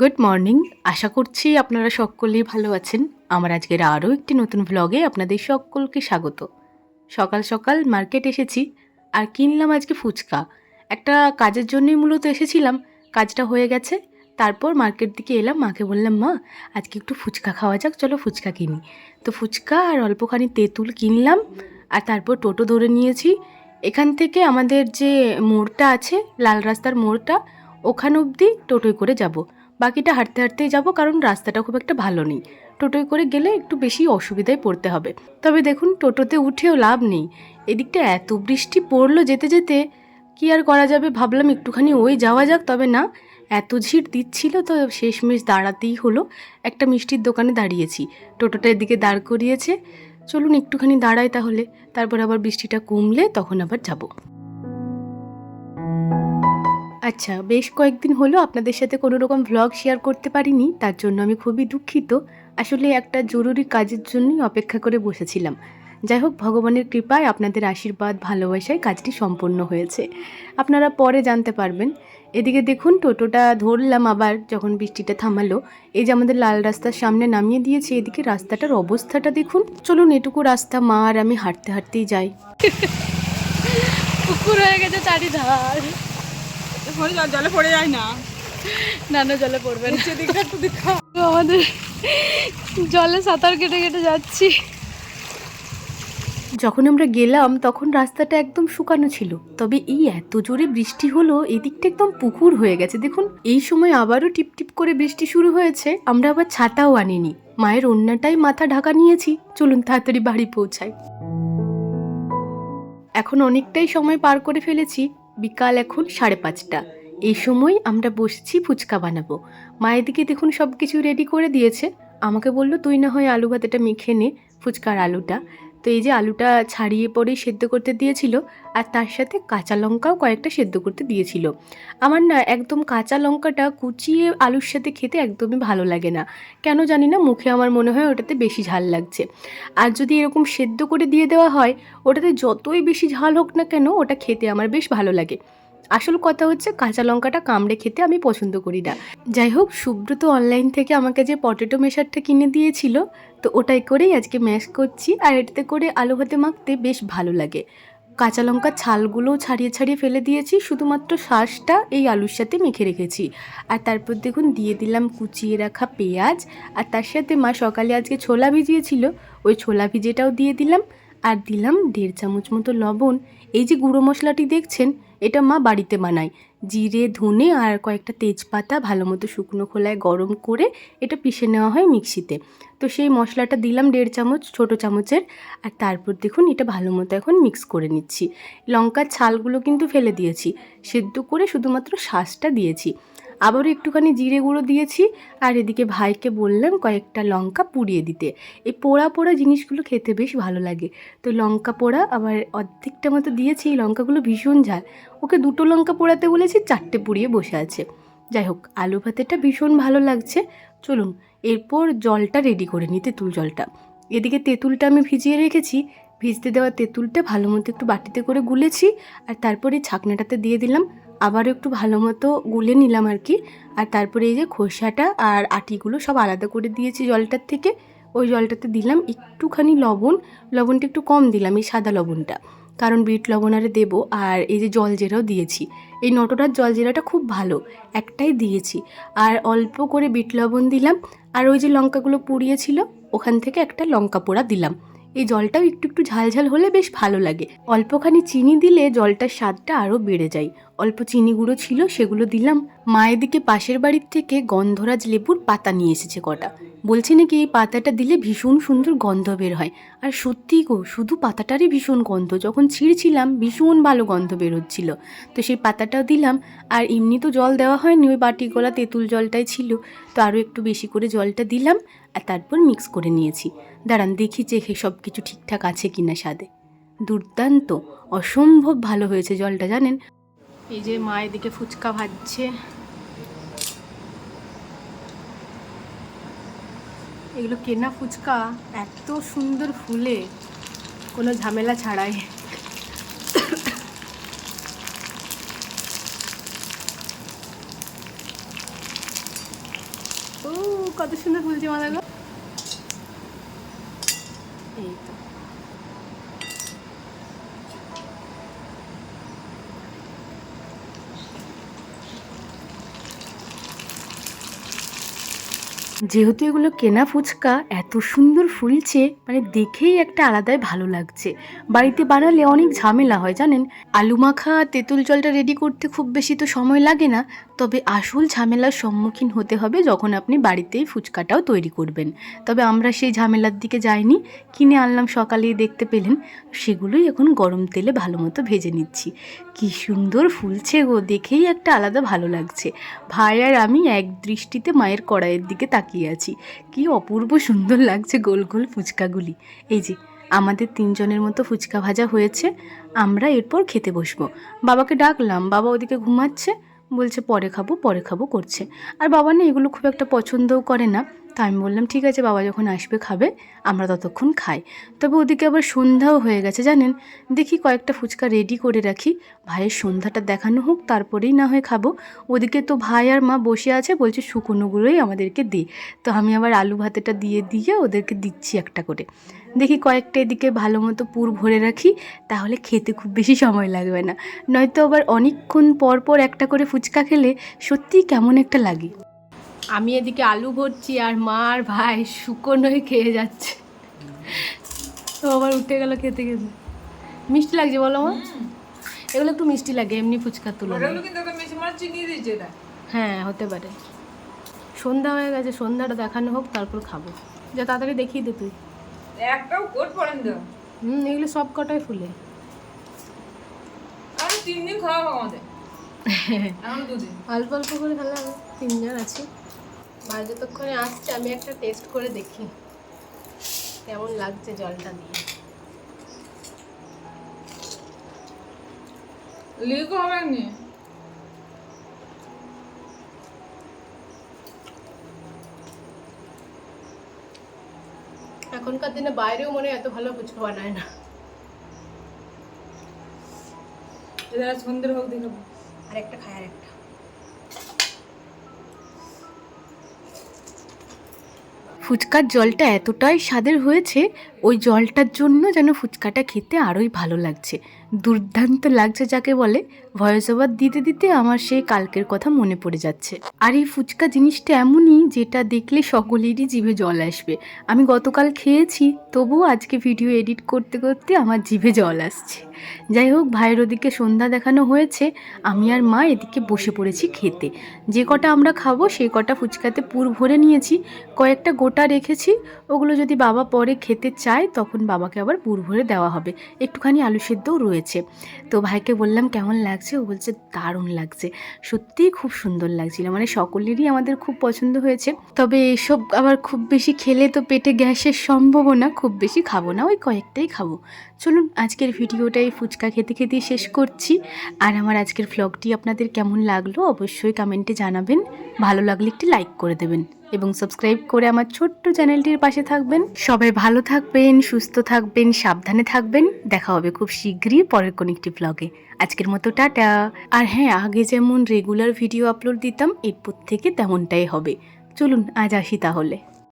Good morning আশা করছি আপনারা সকলেই ভালো আছেন। আমার আজকের আরও একটি নতুন ভ্লগে আপনাদের সকলকে স্বাগত। সকাল সকাল মার্কেট এসেছি আর কিনলাম আজকে ফুচকা। একটা কাজের জন্যই মূলত এসেছিলাম। কাজটা হয়ে গেছে। তারপর মার্কেট দিকে এলাম। মাকে বললাম, মা, আজকে একটু ফুচকা খাওয়া যাক। চলো ফুচকা কিনি। তো ফুচকা আর অল্পখানি তেঁতুল কিনলাম আর তারপর টোটো ধরে নিয়েছি। এখান থেকে আমাদের যে মোড়টা আছে, লাল রাস্তার মোড়টা, ওখান অবধি টোটোয় করে যাব। বাকিটা হাঁটতে হাঁটতেই যাব, কারণ রাস্তাটা খুব একটা ভালো নেই। টোটোয় করে গেলে একটু বেশি অসুবিধায় পড়তে হবে। তবে দেখুন, টোটোতে উঠেও লাভ নেই। এদিকটা এত বৃষ্টি পড়ল যেতে যেতে, কি আর করা যাবে ভাবলাম একটুখানি ওই যাওয়া যাক, তবে না, এত ঝির দিচ্ছিল তো শেষমেশ দাঁড়াতেই হলো। একটা মিষ্টির দোকানে দাঁড়িয়েছি। টোটোটা এদিকে দাঁড় করিয়েছে। চলুন একটুখানি দাঁড়াই তাহলে, তারপর আবার বৃষ্টিটা কমলে তখন আবার যাব। আচ্ছা বেশ কয়েকদিন হলো আপনাদের সাথে কোনো রকম ভ্লগ শেয়ার করতে পারিনি, তার জন্য আমি খুবই দুঃখিত। আসলে একটা জরুরি কাজের জন্যই অপেক্ষা করে বসেছিলাম। যাই হোক, ভগবানের কৃপায় আপনাদের আশীর্বাদ, ভালোবাসায় কাজটি সম্পন্ন হয়েছে। আপনারা পরে জানতে পারবেন। এদিকে দেখুন, টোটোটা ধরলাম আবার যখন বৃষ্টিটা থামালো। এই যে আমাদের লাল রাস্তার সামনে নামিয়ে দিয়েছে, এদিকে রাস্তাটার অবস্থাটা দেখুন। চলুন, এটুকু রাস্তা, মা আর আমি হাঁটতে, হাঁটতেই যাই। পুকুর হয়ে গেছে চারিধার। জল জলে পড়ে যায় না। নানা জলে পড়বে না। একটু দেখা। আমাদের জলে সাঁতার কেটে কেটে যাচ্ছি। যখন আমরা গেলাম তখন রাস্তাটা একদম শুকানো ছিল। তবে এই এত জোরে বৃষ্টি হলো এদিকটা একদম পুকুর হয়ে গেছে। দেখুন এই সময় আবারও টিপ টিপ করে বৃষ্টি শুরু হয়েছে। আমরা আবার ছাতাও আনিনি। মায়ের অন্যটাই মাথা ঢাকা নিয়েছি। চলুন তাড়াতাড়ি বাড়ি পৌঁছাই। এখন অনেকটাই সময় পার করে ফেলেছি। বিকাল এখন সাড়ে পাঁচটা। এই সময় আমরা বসছি ফুচকা বানাবো। মায়ের দিকে দেখুন সব কিছু রেডি করে দিয়েছে। আমাকে বলল, তুই না হয় আলু ভাতেটা মেখে নে, ফুচকার আলুটা। তো এই যে আলুটা ছাড়িয়ে পরেই সেদ্ধ করতে দিয়েছিল আর তার সাথে কাঁচা লঙ্কাও কয়েকটা সেদ্ধ করতে দিয়েছিল। আমার না একদম কাঁচা লঙ্কাটা কুচিয়ে আলুর সাথে খেতে একদমই ভালো লাগে না। কেন জানি না, মুখে আমার মনে হয় ওটাতে বেশি ঝাল লাগছে। আর যদি এরকম সেদ্ধ করে দিয়ে দেওয়া হয়, ওটাতে যতই বেশি ঝাল হোক না কেন, ওটা খেতে আমার বেশ ভালো লাগে। আসল কথা হচ্ছে কাঁচা লঙ্কাটা কামড়ে খেতে আমি পছন্দ করি না। যাই হোক সুব্রত অনলাইন থেকে আমাকে যে পটেটো মেশারটা কিনে দিয়েছিল, তো ওটাই করেই আজকে ম্যাশ করছি আর এটাতে করে আলু ভাতে মাখতে বেশ ভালো লাগে। কাঁচা লঙ্কার ছালগুলোও ছাড়িয়ে ছাড়িয়ে ফেলে দিয়েছি, শুধুমাত্র শ্বাসটা এই আলুর সাথে মেখে রেখেছি। আর তারপর দেখুন, দিয়ে দিলাম কুচিয়ে রাখা পেঁয়াজ, আর তার সাথে মা সকালে আজকে ছোলা ভিজিয়েছিল, ওই ছোলা ভিজেটাও দিয়ে দিলাম, আর দিলাম দেড় চামচ মতো লবণ এই যে গুঁড়ো মশলাটি দেখছেন, এটা মা বাড়িতে বানায়। জিরে, ধনে আর কয়েকটা তেজপাতা ভালো মতো শুকনো খোলায় গরম করে এটা পিষে নেওয়া হয় মিক্সিতে। তো সেই মশলাটা দিলাম দেড় চামচ, ছোট চামচের। আর তারপর দেখুন, এটা ভালো মতো এখন মিক্স করে নিচ্ছি। লঙ্কার ছালগুলো কিন্তু ফেলে দিয়েছি। সেদ্ধ করে শুধুমাত্র শ্বাসটা দিয়েছি। আবারও একটুখানি জিরে গুঁড়ো দিয়েছি আর এদিকে ভাইকে বললাম কয়েকটা লঙ্কা পুড়িয়ে দিতে। এই পোড়া পোড়া জিনিসগুলো খেতে বেশ ভালো লাগে। তো লঙ্কা পোড়া আবার অর্ধেকটা মতো দিয়েছি, এই লঙ্কাগুলো ভীষণ ঝাল। ওকে দুটো লঙ্কা পোড়াতে বলেছি, চারটে পুড়িয়ে বসে আছে। যাই হোক, আলু ভাতেটা ভীষণ ভালো লাগছে। চলুন, এরপর জলটা রেডি করে নিই, তেঁতুল জলটা। এদিকে তেঁতুলটা আমি ভিজিয়ে রেখেছি। ভিজতে দেওয়া তেঁতুলটা ভালো মতো একটু বাটিতে করে গুলেছি আর তারপরে ছাকনাটাতে দিয়ে দিলাম আবারও একটু ভালো মতো গুলে নিলাম আর কি। আর তারপরে এই যে খোসাটা আর আটিগুলো সব আলাদা করে দিয়েছি জলটার থেকে। ওই জলটাতে দিলাম একটুখানি লবণ। লবণটা একটু কম দিলাম এই সাদা লবণটা। কারণ বিট লবণ আরে দেবো। আর এই যে জল জিরাও দিয়েছি। এই নটরার জল জিরাটা খুব ভালো। একটাই দিয়েছি। আর অল্প করে বিট লবণ দিলাম। আর ওই যে লঙ্কাগুলো পুড়িয়েছিল, ওখান থেকে একটা লঙ্কা পোড়া দিলাম। এই জলটাও একটু একটু ঝালঝাল হলে বেশ ভালো লাগে। অল্পখানি চিনি দিলে জলটার স্বাদটা আরও বেড়ে যায়। অল্প চিনি গুঁড়ো ছিল, সেগুলো দিলাম। মায়ের দিকে পাশের বাড়ির থেকে গন্ধরাজ লেবুর পাতা নিয়ে এসেছে কটা। বলছে নাকি এই পাতাটা দিলে ভীষণ সুন্দর গন্ধ বের হয়। আর সত্যি গো, শুধু পাতাটারই ভীষণ গন্ধ। যখন ছিঁড়ছিলাম, ভীষণ ভালো গন্ধ বের হচ্ছিল। তো সেই পাতাটাও দিলাম। আর এমনি তো জল দেওয়া হয়নি, ওই বাটি গলা তেঁতুল জলটাই ছিল। তো আরও একটু বেশি করে জলটা দিলাম, আর তারপর মিক্স করে নিয়েছি। দাঁড়ান, দেখি যে সব কিছু ঠিকঠাক আছে কিনা স্বাদে। দুর্দান্ত, অসম্ভব ভালো হয়েছে জলটা, জানেন? এই যে মা এদিকে ফুচকা ভাজছে। এগুলো কেনা ফুচকা, এত সুন্দর ফুলে, কোনো ঝামেলা ছাড়াই। ও, কত সুন্দর ফুলছে মা দেখো। এই তো। যেহেতু এগুলো কেনা ফুচকা, এত সুন্দর ফুলছে মানে দেখেই একটা আলাদাই ভালো লাগছে। বাড়িতে বানালে অনেক ঝামেলা হয়, জানেন? আলু মাখা, তেঁতুল জলটা রেডি করতে খুব বেশি তো সময় লাগে না। তবে আসল ঝামেলার সম্মুখীন হতে হবে যখন আপনি বাড়িতেই ফুচকাটাও তৈরি করবেন। তবে আমরা সেই ঝামেলার দিকে যাইনি। কিনে আনলাম, সকালেই দেখতে পেলেন। সেগুলোই এখন গরম তেলে ভালো মতো ভেজে নিচ্ছি। কি সুন্দর ফুলছে গো, দেখেই একটা আলাদা ভালো লাগছে। ভাই আর আমি এক দৃষ্টিতে মায়ের কড়াইয়ের দিকে তাকিয়ে আছি। কি অপূর্ব সুন্দর লাগছে গোল গোল ফুচকাগুলি। এই যে, আমাদের তিনজনের মতো ফুচকা ভাজা হয়েছে, আমরা এরপর খেতে বসবো। বাবাকে ডাকলাম, বাবা ওদিকে ঘুমাচ্ছে, বলছে পরে খাব পরে খাব করছে। আর বাবা না এগুলো খুব একটা পছন্দও করে না। তা আমি বললাম, ঠিক আছে, বাবা যখন আসবে খাবে, আমরা ততক্ষণ খাই। তবে ওদিকে আবার সন্ধ্যাও হয়ে গেছে, জানেন? দেখি কয়েকটা ফুচকা রেডি করে রাখি। ভাইয়ের সন্ধ্যাটা দেখানো হোক, তারপরেই না হয় খাব। ওদিকে তো ভাই আর মা বসে আছে, বলছে শুকনোগুলোই আমাদেরকে দে। তো আমি আবার আলু ভাতেটা দিয়ে দিয়ে ওদেরকে দিচ্ছি একটা করে। দেখি কয়েকটা এদিকে ভালো মতো পুর ভরে রাখি, তাহলে খেতে খুব বেশি সময় লাগবে না। নয়তো আবার অনেকক্ষণ পর পর একটা করে ফুচকা খেলে সত্যিই কেমন একটা লাগে। আমি এদিকে আলু ভরছি আর মা আর ভাই শুকনোই খেয়ে যাচ্ছে। তো আবার উঠে গেল খেতে খেতে। মিষ্টি লাগছে বলো মা? এগুলো একটু মিষ্টি লাগে এমনি চিনি দিয়েছে এটা। হ্যাঁ হতে পারে। সন্ধ্যা হয়ে গেছে সন্ধ্যাটা দেখানো হোক তারপর খাব। যা তাড়াতাড়ি দেখিয়ে দে তুই। একটাও কোট পড়েন তো। হুম এগুলো সব কটাই ফুলে। তিন দিন খাওয়া হবে আমাদের। অল্প অল্প করে খেলে তিনজন আছি। ভাই যতক্ষণে আসছে আমি একটা টেস্ট করে দেখি। কেমন লাগছে জলটা দিয়ে। লিকও হবে নি এখনকার দিনে বাইরেও মনে হয় এত ভালো ফুচকা বানায় না। এদের সন্ধ্যের হোক দেখাবো আর একটা খায় আর একটা ফুচকার জলটা এতটাই স্বাদের হয়েছে ওই জলটার জন্য যেন ফুচকাটা খেতে আরোই ভালো লাগছে। দুর্দান্ত লাগছে যাকে বলে ভয়েস ওভার দিতে দিতে আমার সেই কালকের কথা মনে পড়ে যাচ্ছে। আর এই ফুচকা জিনিসটা এমনই যেটা দেখলে সকলেরই জিভে জল আসবে। আমি গতকাল খেয়েছি, তবুও আজকে ভিডিও এডিট করতে করতে আমার জিভে জল আসছে। যাই হোক, ভাইয়ের ওদিকে সন্ধ্যা দেখানো হয়েছে, আমি আর মা এদিকে বসে পড়েছি খেতে। যে কটা আমরা খাব, সেই কটা ফুচকাতে পুর ভরে নিয়েছি, কয়েকটা গোটা রেখেছি, ওগুলো যদি বাবা পরে খেতে চায়, তখন বাবাকে আবার পুর ভরে দেওয়া হবে। একটুখানি আলু সেদ্ধও রয়েছে। তো ভাইকে বললাম, কেমন লাগছে? ও বলছে, দারুণ লাগছে। সত্যিই খুব সুন্দর লাগছিল। মানে সকলেরই আমাদের খুব পছন্দ হয়েছে। তবে এসব আবার খুব বেশি খেলে তো পেটে গ্যাসের সম্ভাবনা খুব বেশি খাব না, ওই কয়েকটাই খাব। চলুন, আজকের ভিডিওটা এই ফুচকা খেতে খেতে শেষ করছি। আর আমার আজকের ভ্লগটি আপনাদের কেমন লাগল অবশ্যই কমেন্টে জানাবেন। ভালো লাগলে একটি লাইক করে দেবেন। এবং সাবস্ক্রাইব করে আমার ছোট্ট চ্যানেলটির পাশে থাকবেন। সবাই ভালো থাকবেন, সুস্থ থাকবেন, সাবধানে থাকবেন। দেখা হবে খুব শীঘ্রই পরের কোনো একটি ব্লগে আজকের মতো টাটা। আর হ্যাঁ আগে যেমন রেগুলার ভিডিও আপলোড দিতাম, এরপর থেকে তেমনটাই হবে। চলুন, আজ আসি তাহলে।